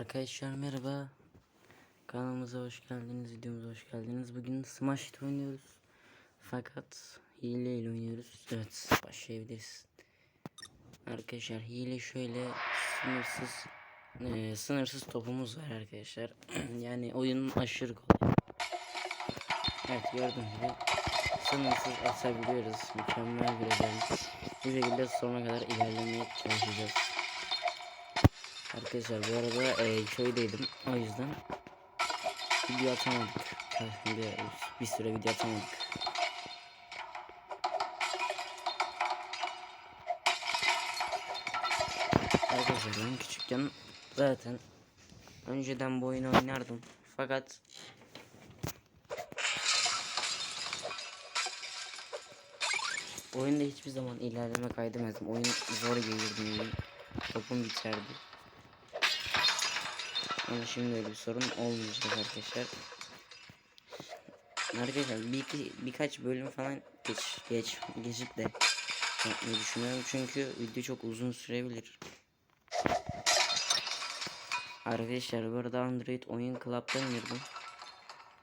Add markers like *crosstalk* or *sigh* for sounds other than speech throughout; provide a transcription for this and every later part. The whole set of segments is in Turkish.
Arkadaşlar merhaba. Kanalımıza hoş geldiniz, videomuza hoş geldiniz. Bugün Smash'ta oynuyoruz. Fakat hile ile oynuyoruz. Evet, başlayabiliriz. Arkadaşlar hile şöyle sınırsız eee, sınırsız topumuz var arkadaşlar. *clears throat* yani oyunun aşırı kolay. Evet gördüğünüz gibi sınırsız atabiliyoruz. Mükemmel bir özellik. Bu şekilde sonuna kadar ilerlemeye çalışacağız. Arkadaşlar bu arada e, köydeydim o yüzden video atamadık. Bir, bir süre video atamadık. Arkadaşlar ben küçükken zaten önceden bu oyunu oynardım. Fakat oyunda hiçbir zaman ilerleme kaydemezdim. Oyun zor gelirdi. Topum biterdi. Ama şimdi bir sorun olmayacak arkadaşlar. Arkadaşlar bir iki, birkaç bölüm falan geç geç geçip de yapmayı düşünüyorum çünkü video çok uzun sürebilir. Arkadaşlar bu arada Android oyun Club'dan indirdim.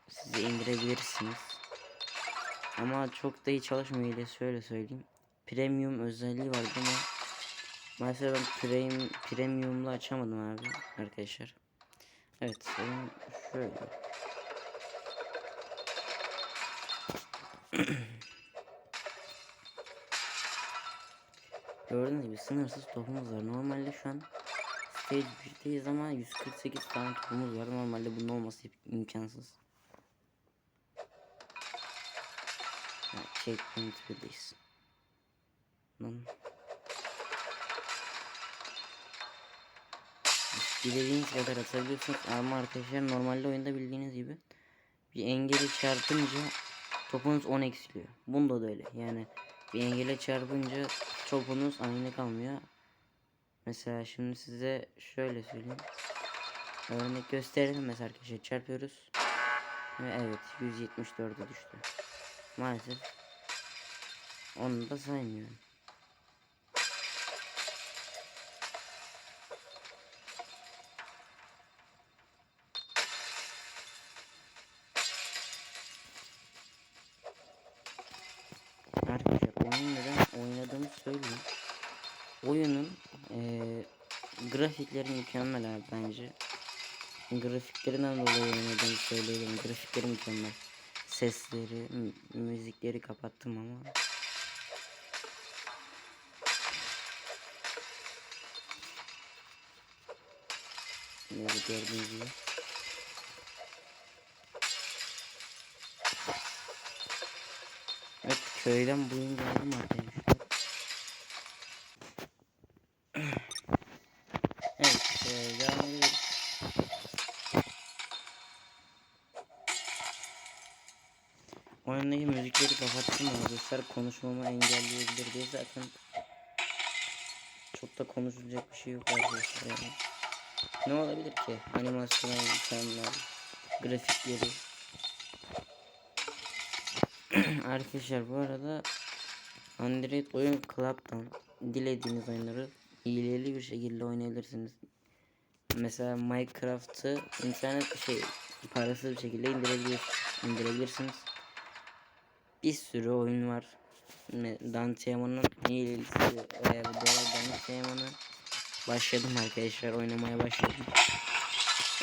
Size indirebilirsiniz. Ama çok da iyi çalışmıyor ile şöyle söyleyeyim. Premium özelliği vardı ama Maalesef ben premium, premium'la açamadım abi arkadaşlar. Evet oyun şöyle. *clears throat* Gördüğünüz gibi sınırsız topumuz var. Normalde şu an stage 1'deyiz ama 148 tane topumuz var. Normalde bunun olması imkansız. Evet, checkpoint 1'deyiz. Lan dilediğiniz kadar atabiliyorsunuz ama arkadaşlar normalde oyunda bildiğiniz gibi bir engeli çarpınca topunuz 10 eksiliyor. Bunda da öyle. Yani bir engele çarpınca topunuz aynı kalmıyor. Mesela şimdi size şöyle söyleyeyim. Örnek gösterelim mesela arkadaşlar çarpıyoruz. Ve evet 174'e düştü. Maalesef onu da saymıyorum. Arkadaşlar oyun neden oynadığımı söyleyeyim. Oyunun eee grafikleri mükemmel abi bence. Grafiklerinden dolayı oynadığımı söyleyelim. Grafikleri mükemmel. Sesleri, mü- müzikleri kapattım ama. Böyle gördüğünüz gibi. Köyden bugün geldim arkadaşlar. Evet e, devam ediyoruz. Oyundaki müzikleri kapattım arkadaşlar konuşmamı engelleyebilir diye zaten çok da konuşulacak bir şey yok arkadaşlar yani. Ne olabilir ki? Animasyonu mükemmel, grafikleri, *clears throat* Arkadaşlar bu arada Android oyun Club'dan dilediğiniz oyunları hileli bir şekilde oynayabilirsiniz. Mesela Minecraft'ı internet şey parasız bir şekilde indirebilir, indirebilirsiniz. Bir sürü oyun var. Dante Yaman'ın hilelisi veya Dante Yaman'ı başladım arkadaşlar oynamaya başladım. *clears throat*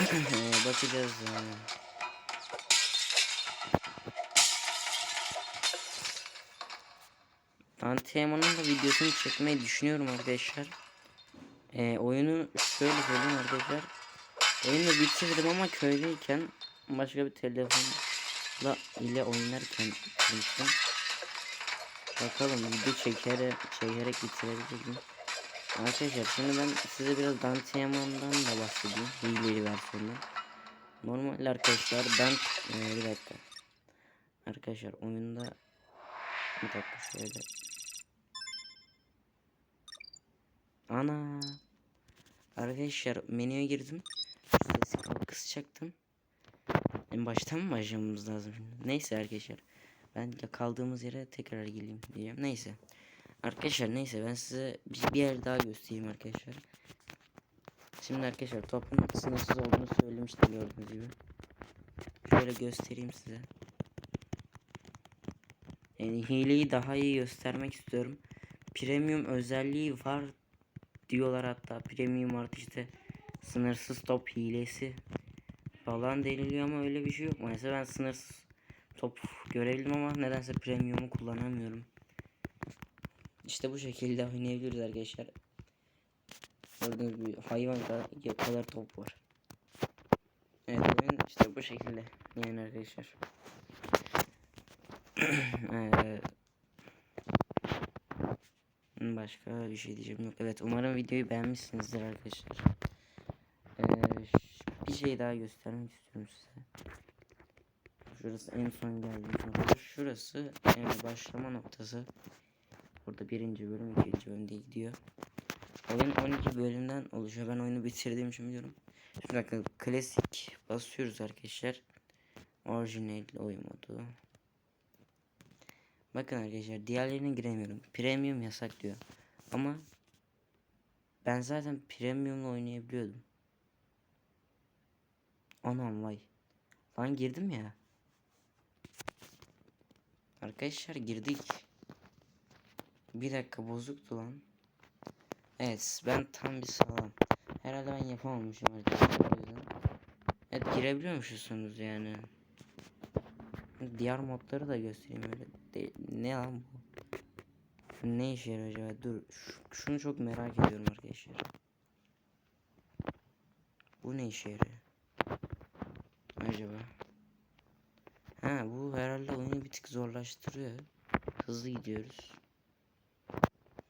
Ee, Bakacağız yani. Antiyaman'ın da videosunu çekmeyi düşünüyorum arkadaşlar. Ee, oyunu şöyle söyleyeyim arkadaşlar. Oyunu bitirdim ama köydeyken başka bir telefonla ile oynarken bitirmiştim. Bakalım video çekerek, çekerek bitirebilecek mi? Arkadaşlar şimdi ben size biraz Dante Yaman'dan da bahsedeyim. Hileli versiyondan. Normal arkadaşlar ben ee, bir dakika. Arkadaşlar oyunda bir dakika şöyle. Ana. Arkadaşlar menüye girdim. Sesi kısacaktım. En baştan mı başlamamız lazım? Neyse arkadaşlar. Ben kaldığımız yere tekrar geleyim diyeceğim. Neyse. Arkadaşlar neyse ben size bir, bir yer daha göstereyim arkadaşlar. Şimdi arkadaşlar topun sınırsız olduğunu söylemiştim gördüğünüz gibi. Şöyle göstereyim size. Yani hileyi daha iyi göstermek istiyorum. Premium özelliği var diyorlar hatta. Premium artı işte sınırsız top hilesi falan deniliyor ama öyle bir şey yok. Mesela ben sınırsız top görebildim ama nedense premium'u kullanamıyorum. İşte bu şekilde oynayabiliriz arkadaşlar. Gördüğünüz gibi hayvan kadar, kadar top var. Evet oyun işte bu şekilde yani arkadaşlar. Eee, *clears throat* Başka bir şey diyeceğim yok. Evet umarım videoyu beğenmişsinizdir arkadaşlar. Eee, ş- bir şey daha göstermek istiyorum size. Şurası en son geldiğim nokta. Şurası yani başlama noktası. Burada birinci bölüm, ikinci bölüm diye gidiyor. Oyun 12 bölümden oluşuyor. Ben oyunu bitirdiğim için biliyorum. Şimdi bakın klasik basıyoruz arkadaşlar. Orijinal oyun modu. Bakın arkadaşlar diğerlerine giremiyorum. Premium yasak diyor. Ama ben zaten premiumla oynayabiliyordum. Anam vay. Lan girdim ya. Arkadaşlar girdik. Bir dakika bozuktu lan. Evet ben tam bir sağlam. Herhalde ben yapamamışım arkadaşlar. o yüzden. Evet girebiliyormuşsunuz yani. Diğer modları da göstereyim öyle. De- ne lan bu? Ne işe yarıyor acaba? Dur. şu- şunu çok merak ediyorum arkadaşlar. Bu ne işe yarıyor? Acaba? Ha bu herhalde oyunu bir tık zorlaştırıyor. Hızlı gidiyoruz.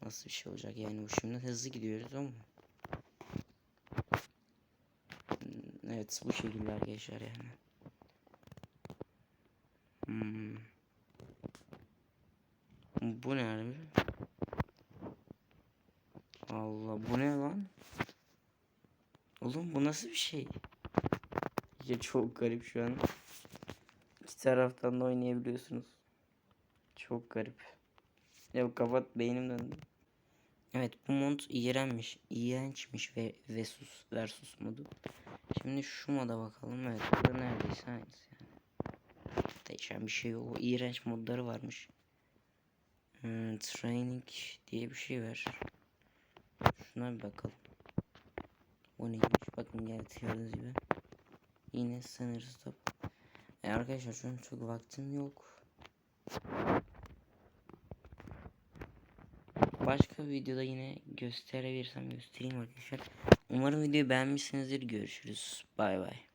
Nasıl bir şey olacak yani bu şimdi hızlı gidiyoruz ama. Hmm, Evet bu şekilde arkadaşlar yani. Hmm. Bu ne harbi? Allah bu ne lan? Oğlum bu nasıl bir şey? Ya çok garip şu an. İki taraftan da oynayabiliyorsunuz. Çok garip. Ya kapat beynim döndü. Evet bu mod iğrenmiş, iğrençmiş ve versus versus modu. Şimdi şu moda bakalım. Evet burada neredeyse aynısı yani. Değişen bir şey yok. O iğrenç modları varmış. Hmm, training diye bir şey var. Şuna bir bakalım. Bu neymiş? Bakın gördüğünüz gibi. Yine sınırsız top. E arkadaşlar şu an çok vaktim yok. Başka videoda yine gösterebilirsem göstereyim arkadaşlar. Umarım videoyu beğenmişsinizdir. Görüşürüz. Bay bay.